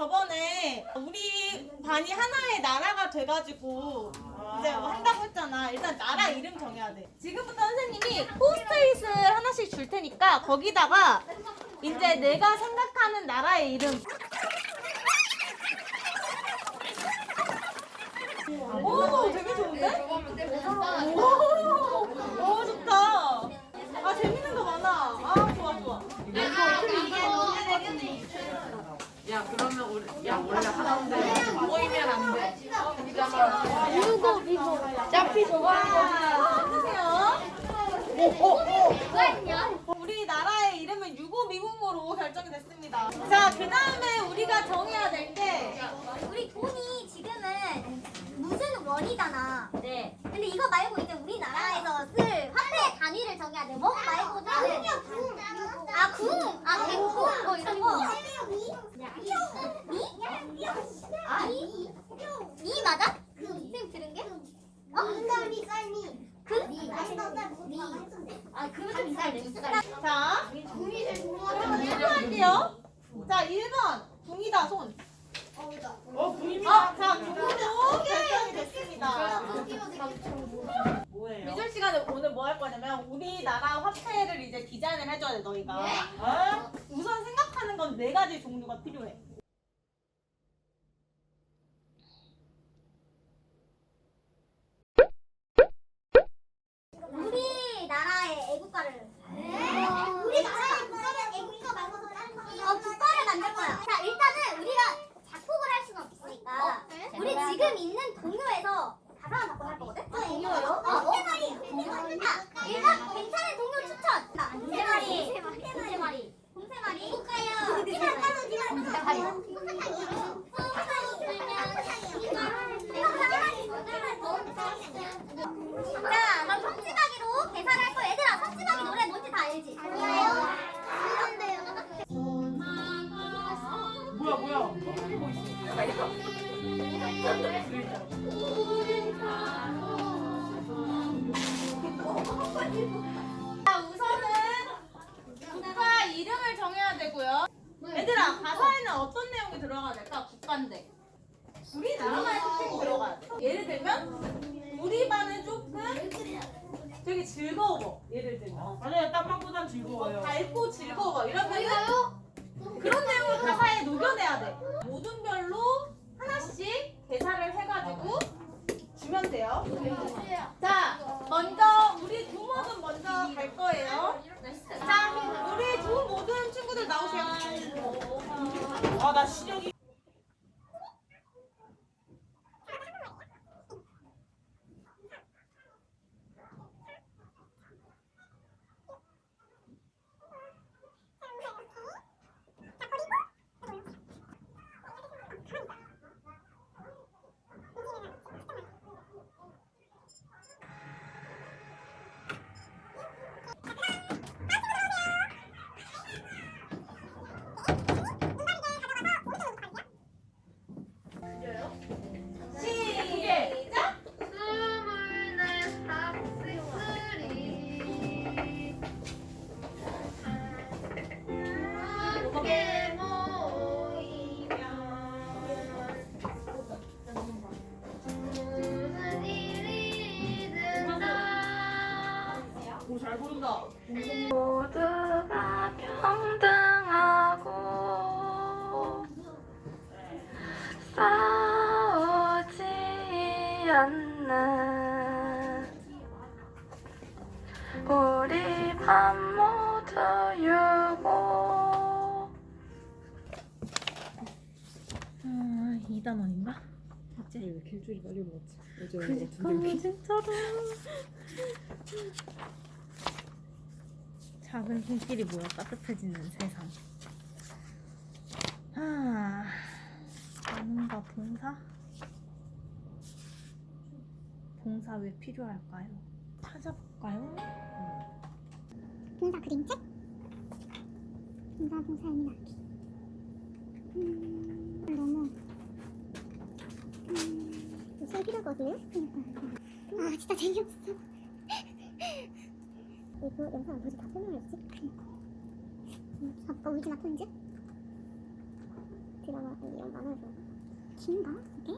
저번에 우리 반이 하나의 나라가 돼가지고 이제 뭐 한다고 했잖아. 일단 나라 이름 정해야 돼. 지금부터 선생님이 포스트잇을 하나씩 줄 테니까 거기다가 이제 내가 생각하는 나라의 이름. 오, 되게 좋은데? 오, 오, 좋다. 아, 재밌는 거 많아. 아, 좋아, 좋아. 야 그러면 우리 야 원래 하나인데 모이면 안 돼. 이잖아. 미고 미고 짜피 와, 어떠세요? 좋아했냐? 우리 나라의 이름은 유고미국으로 결정이 됐습니다. 자, 그 다음에 우리가 정해야 될 게, 우리 돈이 지금은 무슨 원이잖아. 네. 근데 이거 말고 이제 우리나라에서 쓸 화폐 단위를 정해야 돼. 원 말고 다른. 아, 궁. 아, 백궁. 뭐 이런 거. 미? 아, 미? 미 맞아? 선생님 들은 게? 어? 은감이 쌀미. 그? 아, 그러면 좀 이상해. 자, 할게요. 자, 1번. 궁이다, 손. 어 부임이 아, 자, 궁으로 결정이 됐습니다. 뭐예요? 미술 시간에 오늘 뭐 할 거냐면, 우리나라 화폐를 이제 디자인을 해줘야 돼, 너희가. 어? 우선 생각하는 건 네 가지 종류가 필요해. 우리나라의 애국가를. 우리나라의 국가는 애국가 말고서 다른 거. 어, 국가를 만들 거야. 자, 일단은 우리가 작곡을 할 수는 없으니까. 우리 지금 있는 동요에서 가사만 바꿔 할 거거든? 동요요? 어, 동세마리. 자, 일단 괜찮은 동요 추천. 자, 동세마리. 동세마리. 동세마리. 볼까요? 동세마리. 자, 넌 성지박이로 계산을 할 거야. 얘들아, 성지박이 자, 우선은 국가 이름을 정해야 되고요. 얘들아, 가사에는 어떤 내용이 들어가야 될까? 국가인데. 우리나라만의 특징이 들어가야 돼. 예를 들면, 우리 반은 조금 되게 즐거워. 예를 들면. 맞아요. 땀방보단 즐거워요. 밝고 즐거워. 이러면은 그런 내용을 가사에 녹여내야 돼. 모든 별로 하나씩 대사를 해가지고 주면 돼요. 자, 먼저 우리 두 모든 먼저 갈 거예요. 자, 우리 두 모든 친구들 나오세요. 아 나 시력이 시작. 함께 모이면 무슨 일이 된다 오, 잘 부른다. 않는 우리 반 모두 유고 아, 2단원인가? 왜 길줄이 빨리 먹었지? 어제 그니까 진짜로 작은 손길이 모여 따뜻해지는 세상 아 나눔과 봉사? 봉사 왜 필요할까요? 찾아볼까요? 봉사 그림책? 봉사 봉사 의미 낳기. 음, 너무 음, 요새 필요하거든요. 그러니까. 아 진짜 재미없어. 이거 영상 안 보지 다 설명했지? 아빠 마 폰즈. 드라마 이런 많아서 긴가? 이게?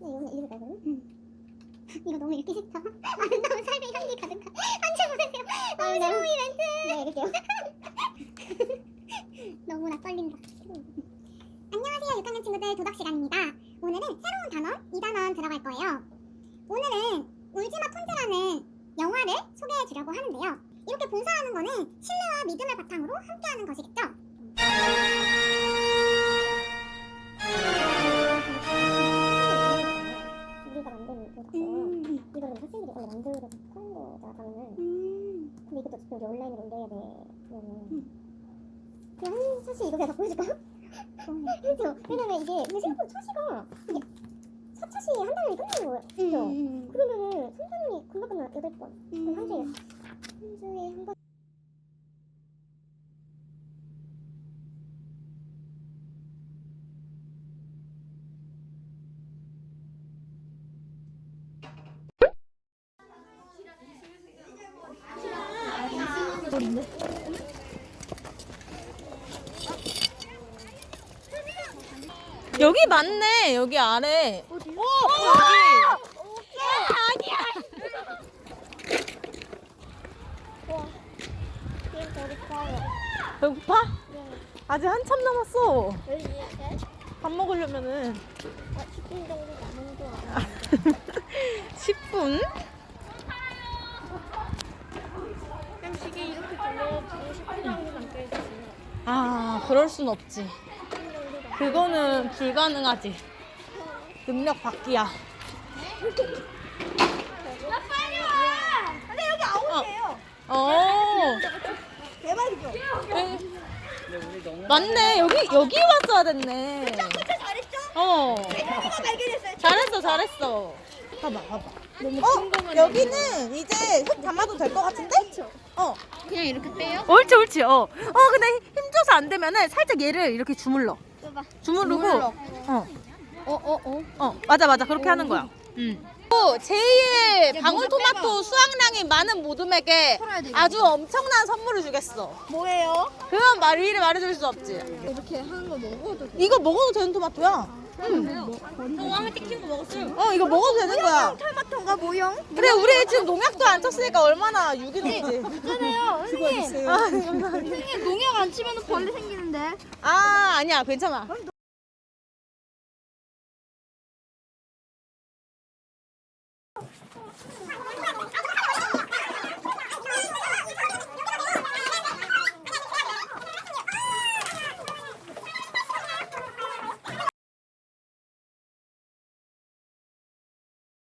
네, 이 이거 말고는? 이거 너무 읽기 싫다. 아름다운 삶의 향기 가득한 한채 보세요. 너무 좋은 이벤트. 네, 읽을게요. 너무나 떨린다. 안녕하세요, 6학년 친구들 도덕 시간입니다. 오늘은 새로운 단원 2단원 들어갈 거예요. 오늘은 울지마 톤즈라는 영화를 소개해 주려고 하는데요. 이렇게 봉사하는 거는 신뢰와 믿음을 바탕으로 함께하는 것이겠죠. 우리 온라인으로 올려야 되면은 그냥 사실 이거 그냥 다 보여줄까요? 그렇죠. 왜냐면 이게 근데 생각보다 차시가 이게 4차시 한 달에 끝나는 거예요. 그죠? 그러면은 3단원이 금방 끝나 8번. 그럼 한한 주에 여기 맞네. 여기 아래. 오, 여기. 배고파? 아직 한참 남았어. 밥 먹으려면은 10분? 아, 그럴 순 없지. 그거는 불가능하지. 능력 밖이야. 근데 여기 아웃이에요. 어. 대박이죠? 에, 맞네. 여기 여기 왔어야 됐네. 진짜 잘했죠? 어. 발견했어요. 잘했어, 잘했어. 봐봐, 봐봐. 어, 여기는 이제 흙 담아도 될 것 같은데? 어. 그냥 이렇게 빼요? 옳지, 옳지. 어. 어, 근데 힘줘서 안 되면은 살짝 얘를 이렇게 주물러. 주무르고. 어. 어, 어, 어. 어, 맞아, 맞아. 그렇게 하는 거야. 음. 또 제2의 방울토마토 수확량이 많은 모둠에게 아주 엄청난 선물을 주겠어. 뭐예요? 그건 말 미리 말해줄 수 없지. 이렇게 하는 거 먹어도 돼. 이거 먹어도 되는 토마토야. 저 왕을 찍힌 거 먹었어요. 어 이거 먹어도 되는 거야. 털마통가 모형? 그래 우리 지금 농약도 안 쳤으니까 얼마나 유기농이지. 있잖아요, 네, 아, 선생님. 형님, 농약 안 치면 벌레 생기는데. 아 아니야 괜찮아.